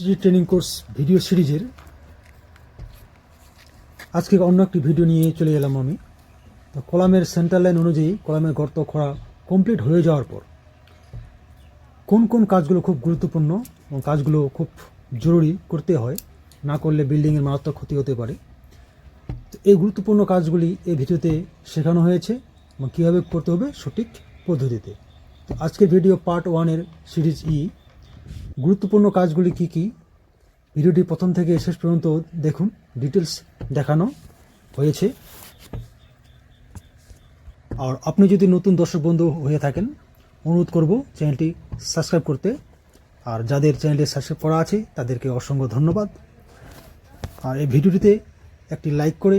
Three training course video সিরিজের আজকে অন্য একটি ভিডিও নিয়ে চলে এলাম আমি। তো কলামের সেন্টার লাইন অনুযায়ী কলামের গর্ত খোঁড়া কমপ্লিট হয়ে যাওয়ার পর কোন কোন কাজগুলো খুব গুরুত্বপূর্ণ এবং কাজগুলো খুব জরুরি করতে হয়, না করলে বিল্ডিংয়ের মারাত্মক ক্ষতি হতে পারে। তো এই গুরুত্বপূর্ণ কাজগুলি এই ভিডিওতে শেখানো হয়েছে এবং কীভাবে করতে হবে সঠিক পদ্ধতিতে। তো আজকের ভিডিও পার্ট ওয়ানের সিরিজ ই গুরুত্বপূর্ণ কাজগুলি কি কি? ভিডিওটি প্রথম থেকে শেষ পর্যন্ত দেখুন। ডিটেলস দেখানো হয়েছে। আর আপনি যদি নতুন দর্শক বন্ধু হয়ে থাকেন, অনুরোধ করব চ্যানেলটি সাবস্ক্রাইব করতে। আর যাদের চ্যানেলে সাবস্ক্রাইব করা আছে, তাদেরকে অসংখ্য ধন্যবাদ। আর এই ভিডিওটিতে একটি লাইক করে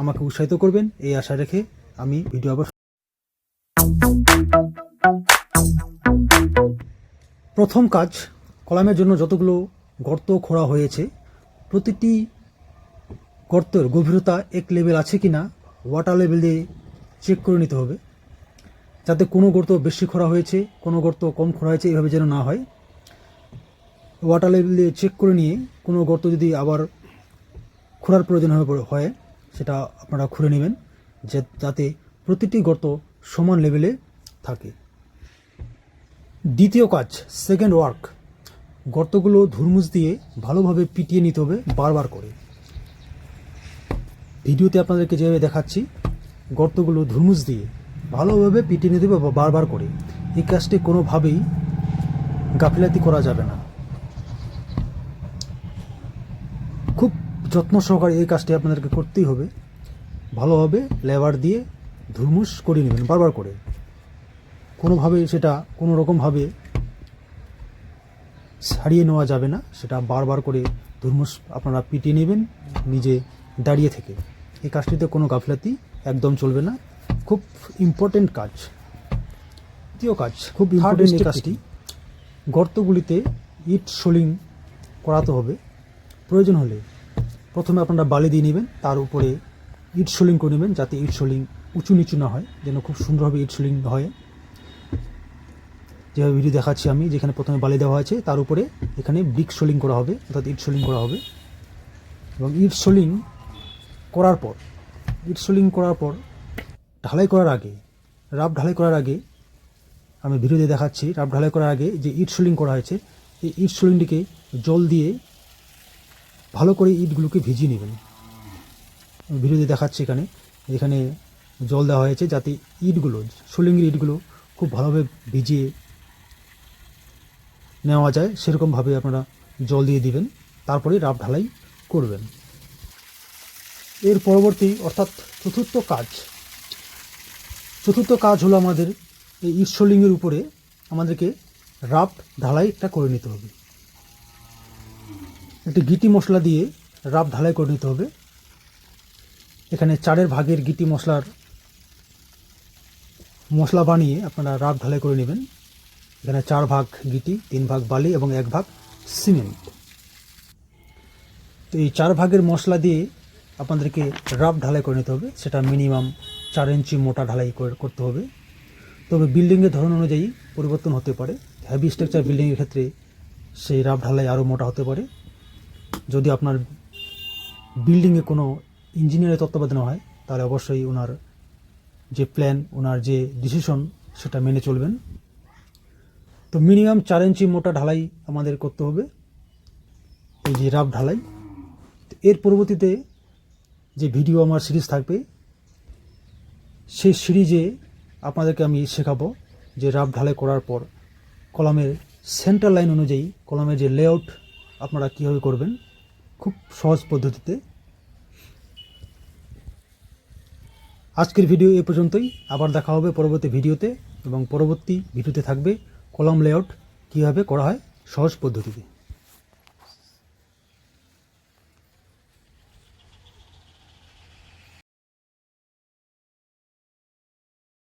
আমাকে উৎসাহিত করবেন, এই আশা রেখে আমি ভিডিও আবার প্রথম কাজ কলামের জন্য যতগুলো গর্ত খোঁড়া হয়েছে, প্রতিটি গর্তের গভীরতা এক লেভেল আছে কি না ওয়াটার লেভেল দিয়ে চেক করে নিতে হবে। যাতে কোনো গর্ত বেশি খোঁড়া হয়েছে, কোনো গর্ত কম খোঁড়া হয়েছে, এভাবে যেন না হয়। ওয়াটার লেভেল দিয়ে চেক করে নিয়ে কোনো গর্ত যদি আবার খোঁড়ার প্রয়োজন হয়ে সেটা আপনারা খুঁড়ে নেবেন, যে যাতে প্রতিটি গর্ত সমান লেভেলে থাকে। দ্বিতীয় কাজ সেকেন্ড ওয়ার্ক গর্তগুলো ধুরমুজ দিয়ে ভালোভাবে পিটিয়ে নিতে হবে বারবার করে। ভিডিওতে আপনাদেরকে যেভাবে দেখাচ্ছি, গর্তগুলো ধুরমুজ দিয়ে ভালোভাবে পিটিয়ে নিতে হবে বারবার করে। এই কাজটি কোনোভাবেই গাফিলাতি করা যাবে না। খুব যত্ন সহকারে এই কাজটি আপনাদেরকে করতেই হবে। ভালোভাবে লেবার দিয়ে ধুরমুস করে নেবেন বারবার করে। কোনোভাবে সেটা কোনো রকমভাবে ছাড়িয়ে নেওয়া যাবে না সেটা বারবার করে ধুরমুস আপনারা পিটিয়ে নেবেন নিজে দাঁড়িয়ে থেকে। এই কাজটিতে কোনো গাফলাতি একদম চলবে না। খুব ইম্পর্টেন্ট কাজ। তৃতীয় কাজ খুব ইম্পর্টেন্ট এই কাজটি। গর্তগুলিতে ইট সোলিং করাতে হবে। প্রয়োজন হলে প্রথমে আপনারা বালি দিয়ে নেবেন তার উপরে ইট সোলিং করে নেবেন যাতে ইট সোলিং উঁচু নিচু না হয় যেন খুব সুন্দরভাবে ইট সোলিং হয়। যেভাবে ভিডিও দেখাচ্ছি আমি, যেখানে প্রথমে বালি দেওয়া আছে তার উপরে এখানে ব্রিক সোলিং করা হবে, অর্থাৎ ইট সোলিং করা হবে। এবং ইট সোলিং করার পর, ইট সোলিং করার পর, ঢালাই করার আগে রাব ঢালাই করার আগে, আমি ভিডিওতে দেখাচ্ছি রাব ঢালাই করার আগে যে ইট সোলিং করা হয়েছে, এই ইট সোলিংটিকে জল দিয়ে ভালো করে ইটগুলোকে ভিজিয়ে নেবেন। ভিডিওতে দেখাচ্ছি এখানে এখানে জল দেওয়া হয়েছে যাতে ইটগুলো সোলিংয়ের ইটগুলো খুব ভালোভাবে ভিজিয়ে নেওয়া যায় সেরকমভাবে আপনারা জল দিয়ে দিবেন, তারপরে রাব ঢালাই করবেন। এর পরবর্তী, অর্থাৎ চতুর্থ কাজ। চতুর্থ কাজ হলো আমাদের এই সোলিংয়ের উপরে আমাদেরকে রাব ঢালাইটা করে নিতে হবে। একটি গিটি মশলা দিয়ে রাব ঢালাই করে নিতে হবে। এখানে চারের ভাগের গিটি মশলার মশলা বানিয়ে আপনারা রাব ঢালাই করে নেবেন। এখানে চার ভাগ গিটি, তিন ভাগ বালি এবং এক ভাগ সিমেন্ট। তো এই চার ভাগের মশলা দিয়ে আপনাদেরকে রাব ঢালাই করে নিতে হবে। সেটা মিনিমাম চার ইঞ্চি মোটা ঢালাই করে- করতে হবে। তবে বিল্ডিংয়ের ধরন অনুযায়ী পরিবর্তন হতে পারে। হেভি স্ট্রাকচার বিল্ডিংয়ের ক্ষেত্রে সেই রাব ঢালাই আরও মোটা হতে পারে। যদি আপনার বিল্ডিংয়ে কোনো ইঞ্জিনিয়ারের তত্ত্বাবধানে হয়, তাহলে অবশ্যই ওনার যে প্ল্যান ওনার যে ডিসিশন সেটা মেনে চলবেন। তো মিনিমাম চার ইঞ্চি মোটা ঢালাই আমাদের করতে হবে। এই যে রাব ঢালাই। এর পরবর্তীতে যে ভিডিও আমার সিরিজ থাকবে, সেই সিরিজে আপনাদেরকে আমি শেখাবো যে রাব ঢালাই করার পর কলামের সেন্টার লাইন অনুযায়ী কলামের যে লেআউট আপনারা কীভাবে করবেন, খুব সহজ পদ্ধতিতে। আজকের ভিডিও এ পর্যন্তই। আবার দেখা হবে পরবর্তী ভিডিওতে এবং পরবর্তী ভিডিওতে থাকবে কলাম লেআউট কীভাবে করা হয়? সহজ পদ্ধতিতে।